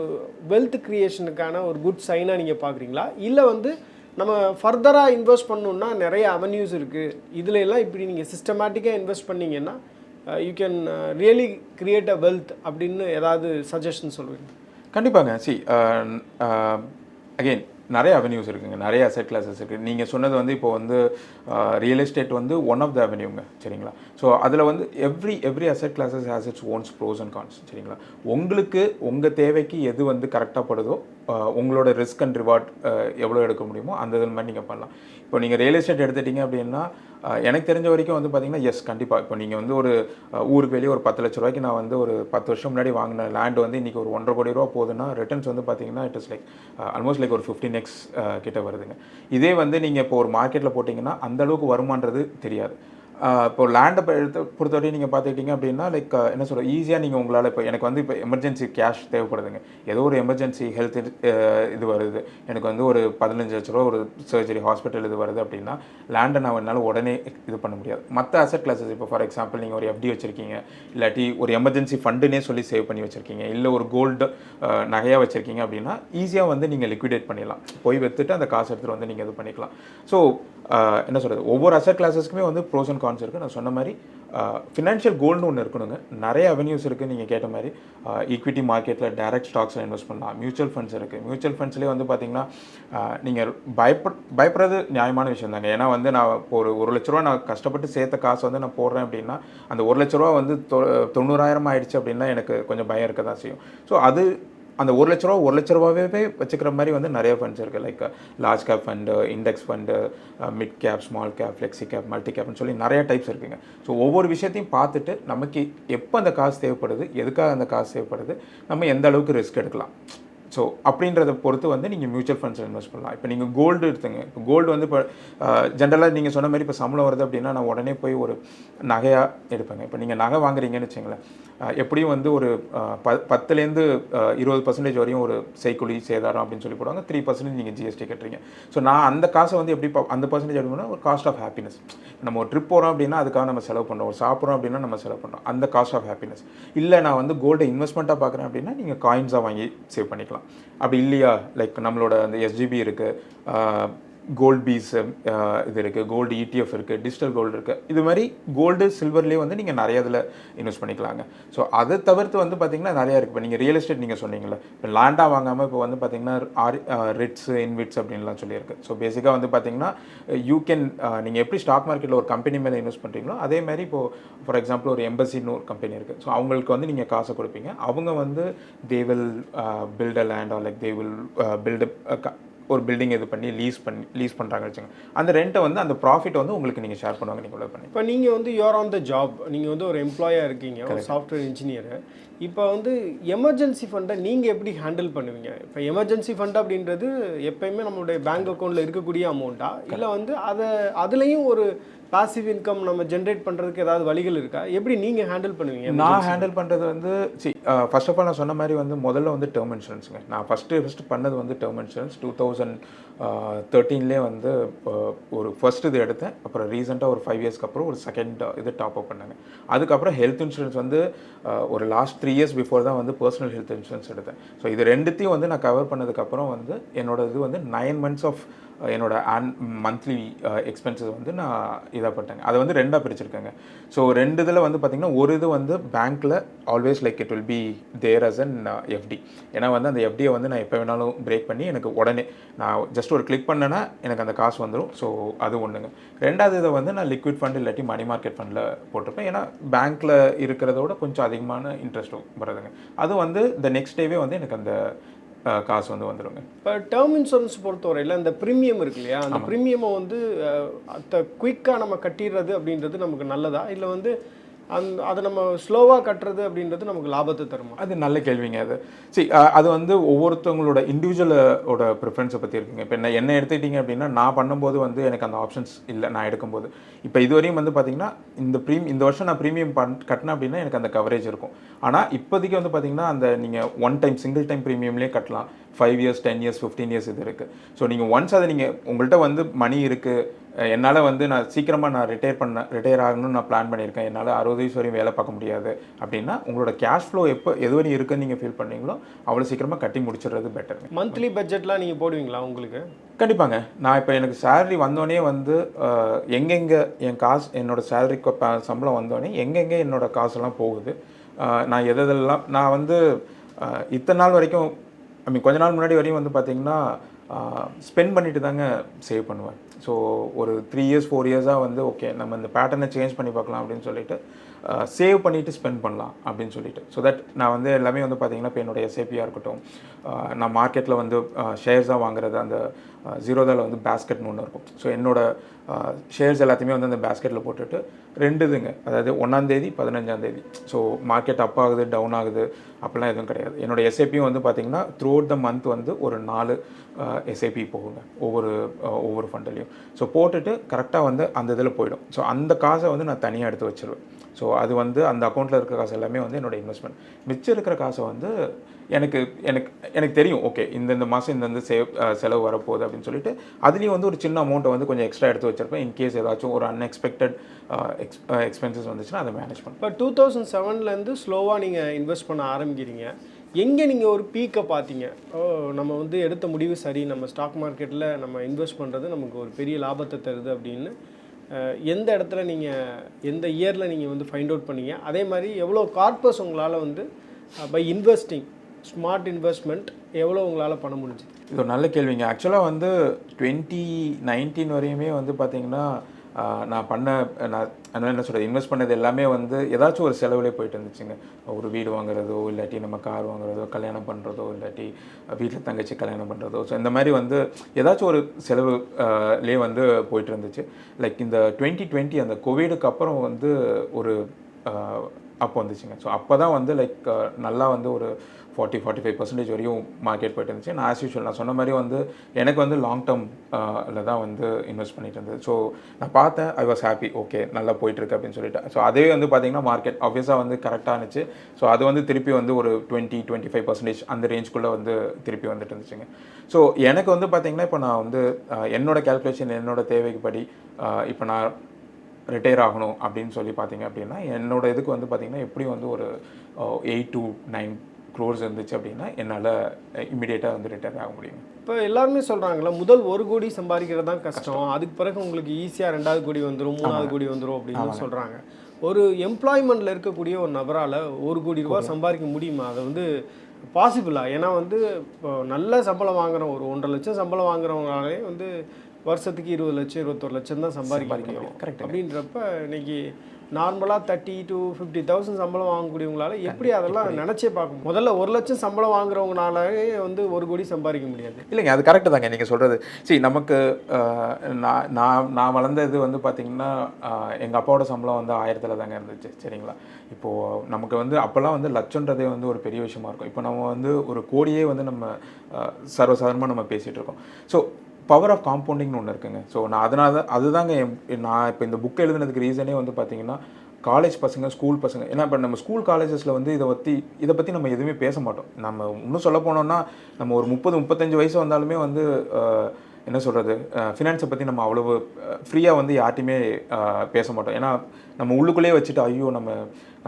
வெல்த் கிரியேஷனுக்கான ஒரு குட் சைனாக நீங்கள் பார்க்குறீங்களா இல்லை வந்து நம்ம ஃபர்தராக இன்வெஸ்ட் பண்ணணுன்னா நிறைய அவென்யூஸ் இருக்குது இதில் எல்லாம் இப்படி நீங்கள் சிஸ்டமேட்டிக்காக இன்வெஸ்ட் பண்ணீங்கன்னா you can really create a wealth அப்படின்னு ஏதாவது சஜஷன் சொல்லுவீங்க கண்டிப்பாங்க சி அகெயின் நிறைய அவென்யூஸ் இருக்குங்க. நிறைய அசெட் கிளாஸஸ் இருக்குது நீங்கள் சொன்னது வந்து இப்போ வந்து ரியல் எஸ்டேட் வந்து ஒன் ஆஃப் த அவென்யூங்க சரிங்களா? ஸோ அதில் வந்து every every asset classes has its owns pros and cons சரிங்களா? உங்களுக்கு உங்கள் தேவைக்கு எது வந்து கரெக்டாக படுதோ உங்களோட ரிஸ்க் அண்ட் ரிவார்ட் எவ்வளோ எடுக்க முடியுமோ அந்த இது மாதிரி நீங்கள் பண்ணலாம். இப்போ நீங்கள் ரியல் எஸ்டேட் எடுத்துட்டீங்க அப்படின்னா எனக்கு தெரிஞ்ச வரைக்கும் வந்து பார்த்தீங்கன்னா எஸ் கண்டிப்பாக இப்போ நீங்கள் வந்து ஒரு ஊருக்கு வெளியே ஒரு பத்து லட்ச ரூபாய்க்கு நான் வந்து ஒரு பத்து வருஷம் முன்னாடி வாங்கின லேண்ட் வந்து இன்றைக்கி ஒரு ஒன்றரை கோடி ரூபா போகுதுன்னா ரிட்டர்ன்ஸ் வந்து பார்த்தீங்கன்னா it is like almost like ஒரு ஃபிஃப்டின் எக்ஸ் uh, கிட்ட வருதுங்க. இதே வந்து நீங்கள் இப்போ ஒரு மார்க்கெட்டில் போட்டிங்கன்னா அந்த அளவுக்கு வருமானது தெரியாது. இப்போ லேண்டை எடுத்து பொறுத்தவரையும் நீங்கள் பார்த்துக்கிட்டீங்க அப்படின்னா லைக் என்ன சொல்கிற ஈஸியாக நீங்கள் உங்களால் இப்போ எனக்கு வந்து இப்போ எமர்ஜென்சி கேஷ் தேவைப்படுதுங்க. ஏதோ ஒரு எமர்ஜென்சி ஹெல்த் இது வருது. எனக்கு வந்து ஒரு பதினஞ்சு லட்ச ரூபா ஒரு சர்ஜரி ஹாஸ்பிட்டல் இது வருது அப்படின்னா லேண்டை நான் என்னால் உடனே இது பண்ண முடியாது. மற்ற அசெட் கிளாஸஸ் இப்போ ஃபார் எக்ஸாம்பிள் நீங்கள் ஒரு எஃப்டி வச்சுருக்கீங்க இல்லாட்டி ஒரு எமர்ஜென்சி ஃபண்டுனே சொல்லி சேவ் பண்ணி வச்சுருக்கீங்க இல்லை ஒரு கோல்டு நகையாக வச்சுருக்கீங்க அப்படின்னா ஈஸியாக வந்து நீங்கள் லிக்விடேட் பண்ணிடலாம். போய் விற்றுட்டு அந்த காசு எடுத்துகிட்டு வந்து நீங்கள் இது பண்ணிக்கலாம். ஸோ என்ன சொல்கிறது ஒவ்வொரு அசர் கிளாஸஸ்க்குமே வந்து ப்ரோஸ் அண்ட் கான்ஸ் இருக்குது நான் சொன்ன மாதிரி ஃபினான்ஷியல் கோல்டு ஒன்று இருக்கணுங்க. நிறைய அவென்யூஸ் இருக்குது நீங்கள் கேட்ட மாதிரி. ஈக்விட்டி மார்க்கெட்டில் டைரக்ட் ஸ்டாக்ஸில் இன்வெஸ்ட் பண்ணலாம். மியூச்சுவல் ஃபண்ட்ஸ் இருக்குது மியூச்சுவல் ஃபண்ட்ஸ்லேயே வந்து பார்த்தீங்கன்னா நீங்கள் பயப்ப பயப்படுறது நியாயமான விஷயம் தாங்க. ஏன்னா வந்து நான் ஒரு ஒரு லட்ச ரூபா நான் கஷ்டப்பட்டு சேர்த்த காசு வந்து நான் போடுறேன் அப்படின்னா அந்த ஒரு லட்ச ரூபா வந்து தொ தொண்ணூறாயிரம் ஆயிடுச்சு அப்படின்னா எனக்கு கொஞ்சம் பயம் இருக்க தான் செய்யும். ஸோ அது அந்த ஒரு லட்ச ரூபா ஒரு லட்ச ரூபாவே வச்சுக்கிற மாதிரி வந்து நிறைய ஃபண்ட்ஸ் இருக்குது like large cap fund index fund mid cap small cap flexi cap multi கேப்னு சொல்லி நிறைய டைப்ஸ் இருக்குங்க. ஸோ ஒவ்வொரு விஷயத்தையும் பார்த்துட்டு நமக்கு எப்போ அந்த காசு தேவைப்படுது எதுக்காக அந்த காசு தேவைப்படுது நம்ம எந்த அளவுக்கு ரிஸ்க் எடுக்கலாம். ஸோ அப்படின்றத பொறுத்து வந்து நீங்கள் மியூச்சுவல் ஃபண்ட்ஸில் இன்வெஸ்ட் பண்ணலாம். இப்போ நீங்கள் கோல்டு எடுத்துங்க. இப்போ கோல்டு வந்து இப்போ ஜென்ரலாக நீங்கள் சொன்ன மாதிரி இப்போ சம்பளம் வருது அப்படின்னா நான் உடனே போய் ஒரு நகையாக எடுப்பேங்க. இப்போ நீங்கள் நகை வாங்குறீங்கன்னு வச்சுங்களேன் எப்படியும் வந்து ஒரு ப பத்துலேருந்து இருபது பர்சன்டேஜ் வரையும் ஒரு செய்குலி சேதாரம் அப்படின்னு சொல்லி போடுவாங்க. த்ரீ பர்சன்டேஜ் நீங்கள் ஜிஎஸ்டி கட்டுறீங்க. ஸோ நான் அந்த காசை வந்து எப்படி அந்த பர்சன்டேஜ் எடுக்கணும்னா ஒரு காஸ்ட் ஆஃப் ஹாப்பினஸ் நம்ம ஒரு ட்ரிப் போகிறோம் அப்படின்னா அதுக்காக நம்ம செலவு பண்ணுறோம் ஒரு சாப்பிட்றோம் அப்படின்னா நம்ம செலவு பண்ணுறோம் அந்த காஸ்ட் ஆஃப் ஹாப்பினஸ் இல்லை நான் வந்து கோல்டு இன்வெஸ்ட்மெண்ட்டாக பார்க்குறேன் அப்படின்னா நீங்கள் காயின்ஸாக வாங்கி சேவ் பண்ணிக்கலாம். அப்படி இல்லையா? லைக் நம்மளோட அந்த எஸ்ஜிபி இருக்குது கோல்டு பீஸ் um, uh, இது இருக்குது கோல்டு இடிஎஃப் இருக்குது டிஜிட்டல் கோல்டு இருக்குது இது மாதிரி கோல்டு சில்வர்லேயே வந்து நீங்கள் நிறைய இதில் இன்வெஸ்ட் பண்ணிக்கலாங்க. ஸோ அதை தவிர்த்து வந்து பார்த்திங்கன்னா நிறையா இருக்குது இப்போ நீங்கள் ரியல் எஸ்டேட் நீங்கள் சொன்னீங்களே இப்போ லேண்டாக வாங்காமல் இப்போ வந்து பார்த்தீங்கன்னா ஆர் ரிட்ஸ் uh, இன்விட்ஸ் அப்படின்லாம் சொல்லியிருக்கு. ஸோ பேசிக்காக வந்து பார்த்திங்கன்னா யூ கேன் uh, நீங்கள் எப்படி ஸ்டாக் மார்க்கெட்டில் ஒரு கம்பெனி மேலே இன்வெஸ்ட் பண்ணுறீங்களோ அதே மாதிரி இப்போது ஃபார் எக்ஸாம்பிள் ஒரு எம்பசின்னு ஒரு கம்பெனி இருக்குது ஸோ அவங்களுக்கு வந்து நீங்கள் காசை கொடுப்பீங்க. அவங்க வந்து they will build a land or like they will build ஒரு பில்டிங் இது பண்ணி லீஸ் பண்ணி லீஸ் பண்ணுறாங்க வச்சுங்க அந்த ரெண்ட்டை வந்து அந்த ப்ராஃபிட் வந்து உங்களுக்கு நீங்கள் ஷேர் பண்ணுவாங்க நீங்கள் பண்ணி. இப்போ நீங்கள் வந்து யூஆர் ஆன் த ஜாப் நீங்கள் வந்து ஒரு எம்ப்ளாயாக இருக்கீங்க ஒரு சாஃப்ட்வேர் இன்ஜினியர் இப்போ வந்து எமர்ஜென்சி ஃபண்டை நீங்கள் எப்படி ஹேண்டில் பண்ணுவீங்க? இப்போ எமர்ஜென்சி ஃபண்ட் அப்படின்றது எப்பயுமே நம்மளுடைய பேங்க் அக்கௌண்ட்டில் இருக்கக்கூடிய அமௌண்ட்டா இல்லை வந்து அதை அதுலேயும் ஒரு பாசிவ் இன்கம் நம்ம ஜென்ரேட் பண்ணுறதுக்கு ஏதாவது வழிகள் இருக்கா? எப்படி நீங்கள் ஹேண்டில் பண்ணுவீங்க நான் ஹேண்டில் பண்ணுறது வந்து சி ஃபர்ஸ்ட் ஆஃப் ஆல் நான் சொன்ன மாதிரி வந்து முதல்ல வந்து டேர்ம் இன்சூரன்ஸுங்க நான் ஃபஸ்ட்டு ஃபஸ்ட்டு பண்ணது வந்து டேர்ம் இன்சூரன்ஸ் டூ தௌசண்ட் தேர்ட்டீன்லேயே வந்து இப்போ ஒரு ஃபர்ஸ்ட் இது எடுத்தேன் அப்புறம் ரீசெண்டாக ஒரு ஃபைவ் இயர்ஸ்க்கு அப்புறம் ஒரு செகண்ட் இது டாப் அப் பண்ணாங்க அதுக்கப்புறம் ஹெல்த் இன்சூரன்ஸ் வந்து ஒரு லாஸ்ட் த்ரீ இயர்ஸ் பிஃபோர் தான் வந்து பர்சனல் ஹெல்த் இன்சூரன்ஸ் எடுத்தேன். ஸோ இது ரெண்டுத்தையும் வந்து நான் கவர் பண்ணதுக்கப்புறம் வந்து என்னோட இது வந்து நைன் மந்த்ஸ் ஆஃப் என்னோடய ஆன் மந்த்லி எக்ஸ்பென்சஸ் வந்து நான் இதாக பண்ணிட்டேங்க. அதை வந்து ரெண்டாக பிரிச்சிருக்கேங்க. ஸோ ரெண்டு இதில் வந்து பார்த்திங்கன்னா ஒரு இது வந்து பேங்க்கில் always like it will be there as an FD ஏன்னா வந்து அந்த எஃப்டியை வந்து நான் எப்போ வேணாலும் பிரேக் பண்ணி எனக்கு உடனே நான் ஜஸ்ட் ஒரு கிளிக் பண்ணேன்னா எனக்கு அந்த காசு வந்துடும் ஸோ அது ஒன்றுங்க ரெண்டாவது இதை வந்து நான் லிக்விட் ஃபண்ட் இல்லாட்டி மணி மார்க்கெட் ஃபண்டில் போட்டிருப்பேன். ஏன்னா பேங்க்கில் இருக்கிறதோட கொஞ்சம் அதிகமான இன்ட்ரெஸ்ட்டும் வருதுங்க அது வந்து த நெக்ஸ்ட் டேவே வந்து எனக்கு அந்த காசு வந்து வந்துடுங்க இப்போ டேர்ம் இன்சூரன்ஸ் பொறுத்தவரையில் அந்த ப்ரீமியம் இருக்கு இல்லையா? அந்த ப்ரீமியமை வந்து குயிக்காக நம்ம கட்டிடுறது அப்படின்றது நமக்கு நல்லதா? இல்லை வந்து அந்த அதை நம்ம ஸ்லோவாக கட்டுறது அப்படின்றது நமக்கு லாபத்தை தருமா? அது நல்ல கேள்விங்க அது. சரி அது வந்து ஒவ்வொருத்தவங்களோட இண்டிவிஜுவலோட ப்ரிஃபரன்ஸை பற்றி இருக்குங்க. இப்போ என்ன என்ன எடுத்துக்கிட்டீங்க அப்படின்னா நான் பண்ணும்போது வந்து எனக்கு அந்த ஆப்ஷன்ஸ் இல்லை நான் எடுக்கும்போது. இப்போ இதுவரையும் வந்து பார்த்தீங்கன்னா இந்த ப்ரீம் இந்த வருஷம் நான் ப்ரீமியம் பண் கட்டினேன் அப்படின்னா எனக்கு அந்த கவரேஜ் இருக்கும். ஆனால் இப்போதைக்கு வந்து பார்த்தீங்கன்னா அந்த நீங்கள் ஒன் டைம் சிங்கிள் டைம் ப்ரீமியம்லேயே கட்டலாம். Five years ten years fifteen years இது இருக்குது ஸோ நீங்கள் ஒன்ஸ் அதை நீங்கள் உங்கள்கிட்ட வந்து மணி இருக்குது என்னால் வந்து நான் சீக்கிரமாக நான் ரிட்டையர் பண்ண ரிட்டையர் ஆகணும்னு நான் பிளான் பண்ணியிருக்கேன். என்னால் அறுபது வயசு வரையும் வேலை பார்க்க முடியாது. அப்படின்னா உங்களோட கேஷ் ஃப்ளோ எப்போ எது வரையும் இருக்குன்னு நீங்கள் ஃபீல் பண்ணீங்களோ அவ்வளோ சீக்கிரமாக கட்டி முடிச்சிடுறது பெட்டருங்க மந்த்லி பட்ஜெட்லாம் நீங்கள் போடுவீங்களா உங்களுக்கு? கண்டிப்பாங்க. நான் இப்போ எனக்கு சேலரி வந்தோடனே வந்து எங்கெங்கே என் காசு என்னோட சேலரி சம்பளம் வந்தோடனே எங்கெங்கே என்னோட காசெல்லாம் போகுது. நான் எது எதெல்லாம் நான் வந்து இத்தனை நாள் வரைக்கும் ஐ மீன் கொஞ்ச நாள் முன்னாடி வரையும் வந்து பார்த்தீங்கன்னா ஸ்பெண்ட் பண்ணிட்டு தாங்க சேவ் பண்ணுவேன். ஸோ ஒரு த்ரீ இயர்ஸ் ஃபோர் இயர்ஸாக வந்து ஓகே நம்ம இந்த பேட்டர்னை சேஞ்ச் பண்ணி பார்க்கலாம் அப்படின்னு சொல்லிட்டு சேவ் பண்ணிவிட்டு ஸ்பெண்ட் பண்ணலாம் அப்படின்னு சொல்லிட்டு. ஸோ தட் நான் வந்து எல்லாமே வந்து பார்த்தீங்கன்னா இப்போ என்னோட எஸ்ஐபியாக இருக்கட்டும். நான் மார்க்கெட்டில் வந்து ஷேர்ஸாக வாங்குறது அந்த ஜீரோதாவில் வந்து பேஸ்கெட்னு ஒன்று இருக்கும். ஸோ என்னோட ஷேர்ஸ் எல்லாத்தையுமே வந்து அந்த பேஸ்கெட்டில் போட்டுட்டு ரெண்டு இதுங்க. அதாவது ஒன்றாந்தேதி பதினஞ்சாந்தேதி ஸோ மார்க்கெட் அப் ஆகுது டவுன் ஆகுது அப்படிலாம் எதுவும் கிடையாது. என்னோட எஸ்ஐபியும் வந்து பார்த்தீங்கன்னா த்ரூ அவுட் த மந்த் வந்து ஒரு நாலு எஸ்ஐபி போகுங்க. ஒவ்வொரு ஒவ்வொரு ஃபண்ட்லையும் ஸோ போட்டுட்டு கரெக்டாக வந்து அந்த இதில் போயிடும். ஸோ அந்த காசை வந்து நான் தனியாக எடுத்து வச்சிருவேன். ஸோ அது வந்து அந்த அக்கௌண்ட்டில் இருக்கிற காசு எல்லாமே வந்து என்னோட இன்வெஸ்ட்மெண்ட் மிச்சம் இருக்கிற காசை வந்து எனக்கு எனக்கு எனக்கு தெரியும். ஓகே இந்தந்த மாதம் இந்தந்த சேவ் செலவு வரப்போகுது அப்படின்னு சொல்லிட்டு அதுலேயும் வந்து ஒரு சின்ன அமௌண்ட்டை வந்து கொஞ்சம் எக்ஸ்ட்ரா எடுத்து வச்சிருப்பேன். இன்கேஸ் ஏதாச்சும் ஒரு அன்எக்ஸ்பெக்டட் எக்ஸ் எக்ஸ்பென்சஸ் வந்துச்சுன்னா அதை மேனேஜ் பண்ணுவேன். இப்போ டூ தௌசண்ட் செவன்லேருந்து ஸ்லோவாக நீங்கள் இன்வெஸ்ட் பண்ண ஆரம்பிக்கிறீங்க. எங்கே நீங்கள் ஒரு பீக்கை பார்த்தீங்க ஓ நம்ம வந்து எடுத்த முடிவு சரி. நம்ம ஸ்டாக் மார்க்கெட்டில் நம்ம இன்வெஸ்ட் பண்ணுறது நமக்கு ஒரு பெரிய லாபத்தை தருது அப்படின்னு எந்த இடத்துல நீங்கள் எந்த இயரில் நீங்கள் வந்து ஃபைண்ட் அவுட் பண்ணீங்க? அதே மாதிரி எவ்வளோ கார்பஸ் உங்களால் வந்து பை இன்வெஸ்டிங் ஸ்மார்ட் இன்வெஸ்ட்மெண்ட் எவ்வளோ உங்களால் பண்ண முடிஞ்சுது? இது ஒரு நல்ல கேள்விங்க. ஆக்சுவலாக வந்து டுவெண்ட்டி நைன்டீன் வரையுமே வந்து பார்த்திங்கன்னா நான் பண்ண நான் அதனால் என்ன சொல்கிறது இன்வெஸ்ட் பண்ணது எல்லாமே வந்து ஏதாச்சும் ஒரு செலவுலேயே போயிட்டு இருந்துச்சுங்க. ஒரு வீடு வாங்குறதோ இல்லாட்டி நம்ம கார் வாங்குறதோ கல்யாணம் பண்ணுறதோ இல்லாட்டி வீட்டில் தங்கச்சி கல்யாணம் பண்ணுறதோ ஸோ இந்த மாதிரி வந்து ஏதாச்சும் ஒரு செலவுலேயே வந்து போயிட்டு இருந்துச்சு. லைக் இந்த டுவெண்ட்டி டுவெண்ட்டி அந்த கோவிடுக்கு அப்புறம் வந்து ஒரு அப்போ வந்துச்சுங்க. ஸோ அப்போ தான் வந்து லைக் நல்லா வந்து ஒரு ஃபார்ட்டி ஃபார்ட்டி ஃபைவ் பர்சன்டேஜ் வரையும் மார்க்கெட் போயிட்டு இருந்துச்சு. நான் ஆஸ் யூஷுவல் நான் சொன்ன மாதிரி வந்து எனக்கு வந்து லாங் டேர்ம் தான் வந்து இன்வெஸ்ட் பண்ணிட்டு இருந்தது. ஸோ நான் பார்த்தேன் ஐ வாஸ் ஹாப்பி ஓகே நல்லா போயிட்டுருக்கு அப்படின்னு சொல்லிட்டு. ஸோ அதே வந்து பார்த்தீங்கன்னா மார்க்கெட் ஆப்வியஸாக வந்து கரெக்டாக இருந்துச்சு. ஸோ அது வந்து திருப்பி வந்து ஒரு டுவெண்ட்டி டுவெண்ட்டி ஃபைவ் பர்சன்டேஜ் அந்த ரேஞ்சுக்குள்ளே வந்து திருப்பி வந்துட்டு இருந்துச்சுங்க. ஸோ எனக்கு வந்து பார்த்தீங்கன்னா இப்போ நான் வந்து என்னோடய கேல்குலேஷன் என்னோட தேவைக்குப்படி இப்போ நான் ரிட்டையர் ஆகணும் அப்படின்னு சொல்லி பார்த்தீங்க அப்படின்னா என்னோட இதுக்கு வந்து பார்த்தீங்கன்னா எப்படியும் வந்து ஒரு எயிட் டு நைன் க்ரோர்ஸ் இருந்துச்சு அப்படின்னா என்னால் இமிடியேட்டாக வந்து ரிட்டையர் ஆக முடியும். இப்போ எல்லாருமே சொல்கிறாங்களா முதல் ஒரு கோடி சம்பாதிக்கிறது தான் கஷ்டம். அதுக்கு பிறகு உங்களுக்கு ஈஸியாக ரெண்டாவது கோடி வந்துடும் மூணாவது கோடி வந்துடும் அப்படின்னு சொல்கிறாங்க ஒரு எம்ப்ளாய்மெண்ட்டில் இருக்கக்கூடிய ஒரு நபரால் ஒரு கோடி ரூபாய் சம்பாதிக்க முடியுமா? அதை வந்து பாசிபிளா ஏன்னா வந்து இப்போ நல்ல சம்பளம் வாங்குற ஒரு ஒன்றரை லட்சம் சம்பளம் வாங்குறவங்களாலே வந்து வருஷத்துக்கு இருபது லட்சம் இருபத்தொரு லட்சம் தான் சம்பாதிக்க முடியும். correct. அப்படின்றப்ப இன்னைக்கு நார்மலாக தேர்ட்டி டு ஃபிஃப்டி தௌசண்ட் சம்பளம் வாங்கக்கூடியவங்களால எப்படி அதெல்லாம் நினச்சே பார்க்க முதல்ல ஒரு லட்சம் சம்பளம் வாங்குறவங்கனாலே வந்து ஒரு கோடி சம்பாதிக்க முடியாது. இல்லைங்க அது கரெக்டு தாங்க நீங்கள் சொல்கிறது சரி நமக்கு நான் நான் நான் வளர்ந்தது வந்து பார்த்திங்கன்னா எங்கள் அப்பாவோட சம்பளம் வந்து ஆயிரத்தில் தாங்க இருந்துச்சு. சரிங்களா? இப்போது நமக்கு வந்து அப்போல்லாம் வந்து லட்சன்றதே வந்து ஒரு பெரிய விஷயமா இருக்கும். இப்போ நம்ம வந்து ஒரு கோடியே வந்து நம்ம சர்வசாதாரணமாக நம்ம பேசிகிட்டு இருக்கோம். ஸோ பவர் ஆஃப் காம்பவுண்டிங்னு ஒன்று இருக்குங்க. ஸோ நான் அதனால் தான் அதுதாங்க என் நான் இப்போ இந்த புக் எழுதுனதுக்கு ரீசனே வந்து பார்த்தீங்கன்னா காலேஜ் பசங்க ஸ்கூல் பசங்க ஏன்னா இப்போ நம்ம ஸ்கூல் காலேஜஸில் வந்து இதை பற்றி இதை பற்றி நம்ம எதுவுமே பேச மாட்டோம். நம்ம இன்னும் சொல்ல போனோம்னா நம்ம ஒரு முப்பது முப்பத்தஞ்சு வயசு வந்தாலுமே வந்து என்ன சொல்கிறது ஃபினான்ஸை பற்றி நம்ம அவ்வளவு ஃப்ரீயாக வந்து யார்ட்டையுமே பேச மாட்டோம். ஏன்னா நம்ம உள்ளுக்குள்ளேயே வச்சுட்டு ஐயோ நம்ம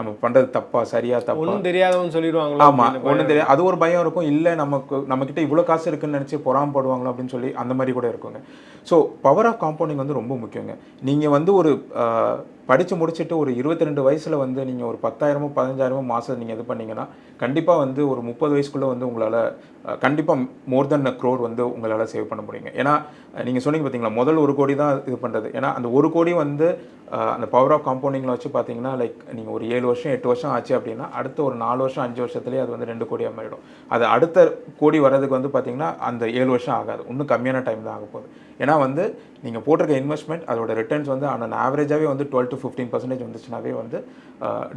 நம்ம பண்ணுறது தப்பா சரியா தப்பா? ஒன்றும் தெரியாதவன்னு சொல்லிடுவாங்களோ? ஆமா அப்படின்னு ஒன்றும் தெரியாது. அது ஒரு பயம் இருக்கும். இல்லை நமக்கு நம்மக்கிட்ட இவ்வளோ காசு இருக்குன்னு நினச்சி பொறாமப்படுவாங்களோ அப்படின்னு சொல்லி அந்த மாதிரி கூட இருக்குங்க. ஸோ பவர் ஆஃப் காம்பவுண்டிங் வந்து ரொம்ப முக்கியங்க. நீங்கள் வந்து ஒரு படித்து முடிச்சுட்டு ஒரு இருபத்தி ரெண்டு வயசில் வந்து நீங்கள் ஒரு பத்தாயிரமோ பதினஞ்சாயிரமோ மாதம் நீங்கள் இது பண்ணீங்கன்னா கண்டிப்பாக வந்து ஒரு முப்பது வயசுக்குள்ளே வந்து உங்களால் கண்டிப்பாக மோர் தென் அ க்ரோர் வந்து உங்களால் சேவ் பண்ண முடியுங்க. ஏன்னா நீங்கள் சொன்னீங்க பார்த்தீங்களா முதல் ஒரு கோடி தான் இது பண்ணுறது ஏன்னா அந்த ஒரு கோடி வந்து அந்த பவர் ஆஃப் காம்பவுண்டிங்கில் வச்சு பார்த்தீங்கன்னா லைக் நீங்கள் ஒரு ஏழு வருஷம் எட்டு வருஷம் ஆச்சு அப்படின்னா அடுத்த ஒரு நாலு வருஷம் அஞ்சு வருஷத்துலேயே அது வந்து ரெண்டு கோடியாக மாறிடும் அது அடுத்த கோடி வர்றதுக்கு வந்து பார்த்தீங்கன்னா அந்த ஏழு வருஷம் ஆகாது. இன்னும் கம்மியான டைம் தான் ஆக போகுது ஏன்னா வந்து நீங்கள் போட்டிருக்க இன்வெஸ்ட்மெண்ட் அதோட ரிட்டர்ன்ஸ் வந்து ஆன் ஆவரேஜாகவே வந்து டுவெல் டு ஃபிஃப்டீன் பர்சன்டேஜ் வந்துச்சுனாவே வந்து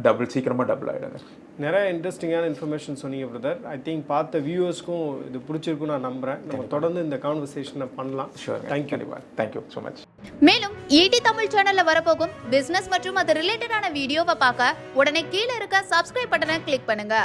டபுள் சீக்கிரமாக டபுள் ஆகிடுங்க நிறைய இன்ட்ரெஸ்டிங்கான இன்ஃபர்மேஷன் சொன்னீங்க பிரதர் ஐ திங்க் பார்த்த வியூவர்ஸ்க்கும் இது பிடிச்சிருக்குன்னு நான் நம்புறேன். நம்ம தொடர்ந்து இந்த கான்வர்சேஷனை பண்ணலாம். Sure Thank you. கண்டிப்பாக தேங்க்யூ ஸோ மச் மேலும் ஈடி தமிழ் சேனல்ல வரப்போகும் பிசினஸ் மற்றும் அது ரிலேட்டடான வீடியோவை பார்க்க உடனே கீழே இருக்க சப்ஸ்கிரைப் பட்டனை கிளிக் பண்ணுங்க.